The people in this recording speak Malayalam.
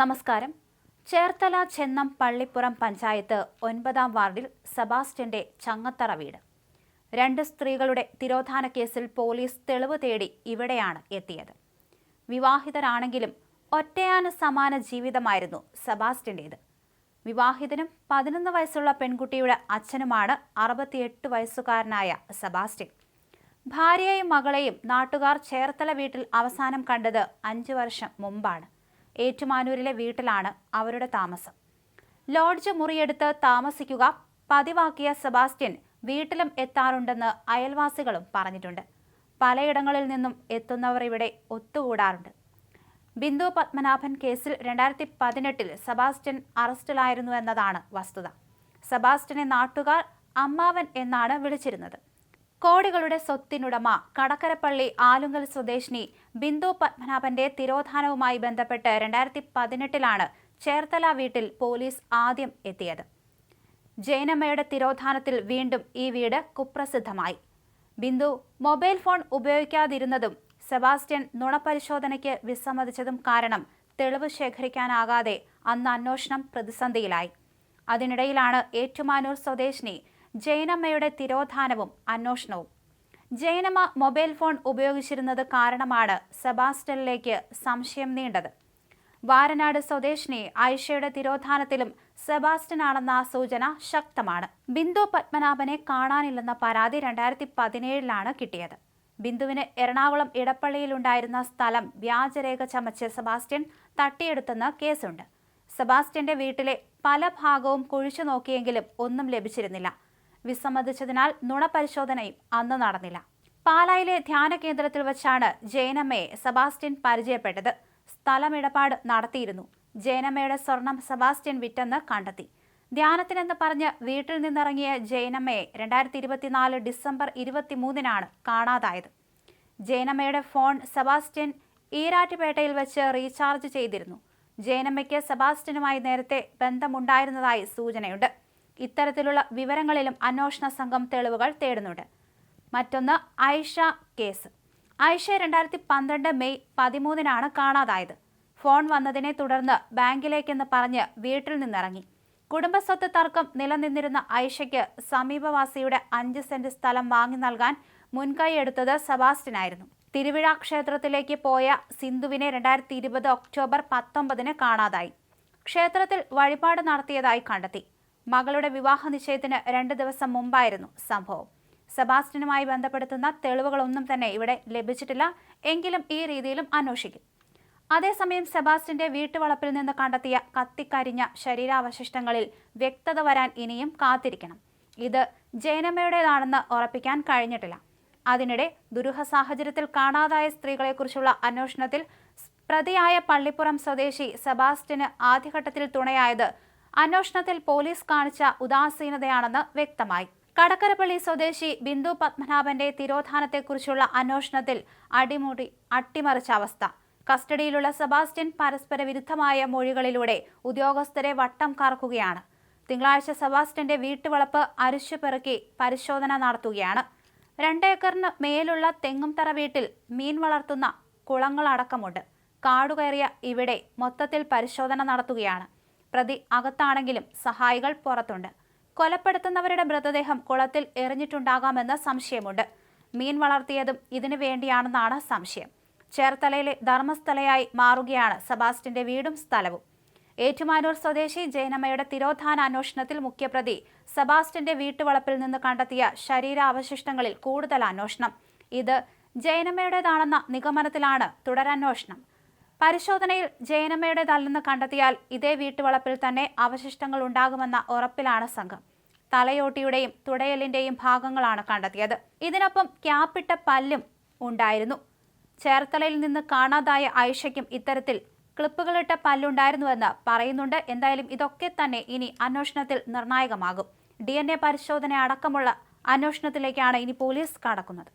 നമസ്കാരം. ചേർത്തല ചെന്നം പള്ളിപ്പുറം പഞ്ചായത്ത് ഒൻപതാം വാർഡിൽ സെബാസ്റ്റ്യന്റെ ചങ്ങത്തറ വീട്. രണ്ട് സ്ത്രീകളുടെ തിരോധാന കേസിൽ പോലീസ് തെളിവ് തേടി ഇവിടെയാണ് എത്തിയത്. വിവാഹിതരാണെങ്കിലും ഒറ്റയാന സമാന ജീവിതമായിരുന്നു സെബാസ്റ്റ്യന്റേത്. വിവാഹിതനും പതിനൊന്ന് വയസ്സുള്ള പെൺകുട്ടിയുടെ അച്ഛനുമാണ് അറുപത്തിയെട്ട് വയസ്സുകാരനായ സെബാസ്റ്റ്യൻ. ഭാര്യയെയും മകളെയും നാട്ടുകാർ ചേർത്തല വീട്ടിൽ അവസാനം കണ്ടത് അഞ്ചു വർഷം മുമ്പാണ്. ഏറ്റുമാനൂരിലെ വീട്ടിലാണ് അവരുടെ താമസം. ലോഡ്ജ് മുറിയെടുത്ത് താമസിക്കുക പതിവാക്കിയ സെബാസ്റ്റ്യൻ വീട്ടിലും എത്താറുണ്ടെന്ന് അയൽവാസികളും പറഞ്ഞിട്ടുണ്ട്. പലയിടങ്ങളിൽ നിന്നും എത്തുന്നവർ ഇവിടെ ഒത്തുകൂടാറുണ്ട്. ബിന്ദു പത്മനാഭൻ കേസിൽ രണ്ടായിരത്തി പതിനെട്ടിൽ സെബാസ്റ്റ്യൻ അറസ്റ്റിലായിരുന്നു എന്നതാണ് വസ്തുത. സെബാസ്റ്റ്യനെ നാട്ടുകാർ അമ്മാവൻ എന്നാണ് വിളിച്ചിരുന്നത്. കോടികളുടെ സ്വത്തിനുടമ കടക്കരപ്പള്ളി ആലുങ്കൽ സ്വദേശിനി ബിന്ദു പത്മനാഭന്റെ തിരോധാനവുമായി ബന്ധപ്പെട്ട് രണ്ടായിരത്തി പതിനെട്ടിലാണ് ചേർത്തല വീട്ടിൽ പോലീസ് ആദ്യം എത്തിയത്. ജൈനമ്മയുടെ തിരോധാനത്തിൽ വീണ്ടും ഈ വീട് കുപ്രസിദ്ധമായി. ബിന്ദു മൊബൈൽ ഫോൺ ഉപയോഗിക്കാതിരുന്നതും സെബാസ്റ്റ്യൻ നുണപരിശോധനയ്ക്ക് വിസമ്മതിച്ചതും കാരണം തെളിവ് ശേഖരിക്കാനാകാതെ അന്ന് അന്വേഷണം പ്രതിസന്ധിയിലായി. അതിനിടയിലാണ് ഏറ്റുമാനൂർ സ്വദേശിനി ജൈനമ്മയുടെ തിരോധാനവും അന്വേഷണവും. ജയനമ്മ മൊബൈൽ ഫോൺ ഉപയോഗിച്ചിരുന്നത് കാരണമാണ് സെബാസ്റ്റ്യനിലേക്ക് സംശയം നീണ്ടത്. വാരനാട് സ്വദേശിനി ആയിഷയുടെ തിരോധാനത്തിലും സെബാസ്റ്റ്യനാണെന്ന സൂചന ശക്തമാണ്. ബിന്ദു പത്മനാഭനെ കാണാനില്ലെന്ന പരാതി രണ്ടായിരത്തി പതിനേഴിലാണ് കിട്ടിയത്. ബിന്ദുവിന് എറണാകുളം ഇടപ്പള്ളിയിലുണ്ടായിരുന്ന സ്ഥലം വ്യാജരേഖ ചമച്ച് സെബാസ്റ്റ്യൻ തട്ടിയെടുത്തെന്ന് കേസുണ്ട്. സെബാസ്റ്റ്യന്റെ വീട്ടിലെ പല ഭാഗവും കുഴിച്ചു നോക്കിയെങ്കിലും ഒന്നും ലഭിച്ചിരുന്നില്ല. വിസമ്മതിച്ചതിനാൽ നുണപരിശോധനയും അന്ന് നടന്നില്ല. പാലായിലെ ധ്യാന കേന്ദ്രത്തിൽ വെച്ചാണ് ജയനമ്മയെ സെബാസ്റ്റ്യൻ പരിചയപ്പെട്ടത്. സ്ഥലമിടപാട് നടത്തിയിരുന്നു. ജയനമ്മയുടെ സ്വർണം സെബാസ്റ്റ്യൻ വിറ്റെന്ന് കണ്ടെത്തി. ധ്യാനത്തിനെന്ന് പറഞ്ഞ് വീട്ടിൽ നിന്നിറങ്ങിയ ജയനമ്മയെ രണ്ടായിരത്തി ഇരുപത്തിനാല് ഡിസംബർ ഇരുപത്തിമൂന്നിനാണ് കാണാതായത്. ജയനമ്മയുടെ ഫോൺ സെബാസ്റ്റ്യൻ ഈരാറ്റുപേട്ടയിൽ വെച്ച് റീചാർജ് ചെയ്തിരുന്നു. ജയനമ്മയ്ക്ക് സെബാസ്റ്റ്യനുമായി നേരത്തെ ബന്ധമുണ്ടായിരുന്നതായി സൂചനയുണ്ട്. ഇത്തരത്തിലുള്ള വിവരങ്ങളിലും അന്വേഷണ സംഘം തെളിവുകൾ തേടുന്നുണ്ട്. മറ്റൊന്ന് ഐഷ കേസ്. ഐഷ രണ്ടായിരത്തി പന്ത്രണ്ട് മെയ് പതിമൂന്നിനാണ് കാണാതായത്. ഫോൺ വന്നതിനെ തുടർന്ന് ബാങ്കിലേക്കെന്ന് പറഞ്ഞ് വീട്ടിൽ നിന്നിറങ്ങി. കുടുംബസ്വത്ത് തർക്കം നിലനിന്നിരുന്ന ഐഷയ്ക്ക് സമീപവാസിയുടെ അഞ്ച് സെന്റ് സ്ഥലം വാങ്ങി നൽകാൻ മുൻകൈയെടുത്തത് സെബാസ്റ്റ്യനായിരുന്നു. തിരുവിഴ ക്ഷേത്രത്തിലേക്ക് പോയ സിന്ധുവിനെ രണ്ടായിരത്തി ഇരുപത് ഒക്ടോബർ പത്തൊമ്പതിന് കാണാതായി. ക്ഷേത്രത്തിൽ വഴിപാട് നടത്തിയതായി കണ്ടെത്തി. മകളുടെ വിവാഹ നിശ്ചയത്തിന് രണ്ട് ദിവസം മുമ്പായിരുന്നു സംഭവം. സെബാസ്റ്റ്യനുമായി ബന്ധപ്പെടുത്തുന്ന തെളിവുകളൊന്നും തന്നെ ഇവിടെ ലഭിച്ചിട്ടില്ല. എങ്കിലും ഈ രീതിയിലും അന്വേഷിക്കും. അതേസമയം സെബാസ്റ്റിന്റെ വീട്ടുവളപ്പിൽ നിന്ന് കണ്ടെത്തിയ കത്തിക്കരിഞ്ഞ ശരീരാവശിഷ്ടങ്ങളിൽ വ്യക്തത വരാൻ ഇനിയും കാത്തിരിക്കണം. ഇത് ജയനമ്മയുടേതാണെന്ന് ഉറപ്പിക്കാൻ കഴിഞ്ഞിട്ടില്ല. അതിനിടെ ദുരൂഹ സാഹചര്യത്തിൽ കാണാതായ സ്ത്രീകളെക്കുറിച്ചുള്ള അന്വേഷണത്തിൽ പ്രതിയായ പള്ളിപ്പുറം സ്വദേശി സെബാസ്റ്റിന് ആദ്യഘട്ടത്തിൽ തുണയായത് അന്വേഷണത്തിൽ പോലീസ് കാണിച്ച ഉദാസീനതയാണെന്ന് വ്യക്തമായി. കടക്കരപ്പള്ളി സ്വദേശി ബിന്ദു പത്മനാഭന്റെ തിരോധാനത്തെക്കുറിച്ചുള്ള അന്വേഷണത്തിൽ അടിമുടി അട്ടിമറിച്ച അവസ്ഥ. കസ്റ്റഡിയിലുള്ള സെബാസ്റ്റ്യൻ പരസ്പര വിരുദ്ധമായ മൊഴികളിലൂടെ ഉദ്യോഗസ്ഥരെ വട്ടം കറക്കുകയാണ്. തിങ്കളാഴ്ച സെബാസ്റ്റ്യന്റെ വീട്ടുവളപ്പ് അരിശുപെറുക്കി പരിശോധന നടത്തുകയാണ്. രണ്ടേക്കറിന് മേലുള്ള തെങ്ങും തറ വീട്ടിൽ മീൻ വളർത്തുന്ന കുളങ്ങളടക്കമുണ്ട്. കാടുകയറിയ ഇവിടെ മൊത്തത്തിൽ പരിശോധന നടത്തുകയാണ്. പ്രതി അകത്താണെങ്കിലും സഹായികൾ പുറത്തുണ്ട്. കൊലപ്പെടുത്തുന്നവരുടെ മൃതദേഹം കുളത്തിൽ എറിഞ്ഞിട്ടുണ്ടാകാമെന്ന് സംശയമുണ്ട്. മീൻ വളർത്തിയതും ഇതിനു വേണ്ടിയാണെന്നാണ് സംശയം. ചേർത്തലയിലെ ധർമ്മസ്ഥലയായി മാറുകയാണ് സെബാസ്റ്റിന്റെ വീടും സ്ഥലവും. ഏറ്റുമാനൂർ സ്വദേശി ജയനമ്മയുടെ തിരോധാന അന്വേഷണത്തിൽ മുഖ്യപ്രതി സെബാസ്റ്റിന്റെ വീട്ടുവളപ്പിൽ നിന്ന് കണ്ടെത്തിയ ശരീരാവശിഷ്ടങ്ങളിൽ കൂടുതൽ അന്വേഷണം. ഇത് ജയനമ്മയുടേതാണെന്ന നിഗമനത്തിലാണ് തുടരന്വേഷണം. പരിശോധനയിൽ ജയനമ്മയുടേതല്ലെന്ന് കണ്ടെത്തിയാൽ ഇതേ വീട്ടുവളപ്പിൽ തന്നെ അവശിഷ്ടങ്ങൾ ഉണ്ടാകുമെന്ന ഉറപ്പിലാണ് സംഘം. തലയോട്ടിയുടെയും തുടയലിന്റെയും ഭാഗങ്ങളാണ് കണ്ടെത്തിയത്. ഇതിനൊപ്പം ക്യാപ്പിട്ട പല്ലും ഉണ്ടായിരുന്നു. ചേർത്തലയിൽ നിന്ന് കാണാതായ ഐഷയ്ക്കും ഇത്തരത്തിൽ ക്ലിപ്പുകളിട്ട പല്ലുണ്ടായിരുന്നുവെന്ന് പറയുന്നുണ്ട്. എന്തായാലും ഇതൊക്കെ തന്നെ ഇനി അന്വേഷണത്തിൽ നിർണായകമാകും. ഡി പരിശോധന അടക്കമുള്ള അന്വേഷണത്തിലേക്കാണ് ഇനി പോലീസ് കടക്കുന്നത്.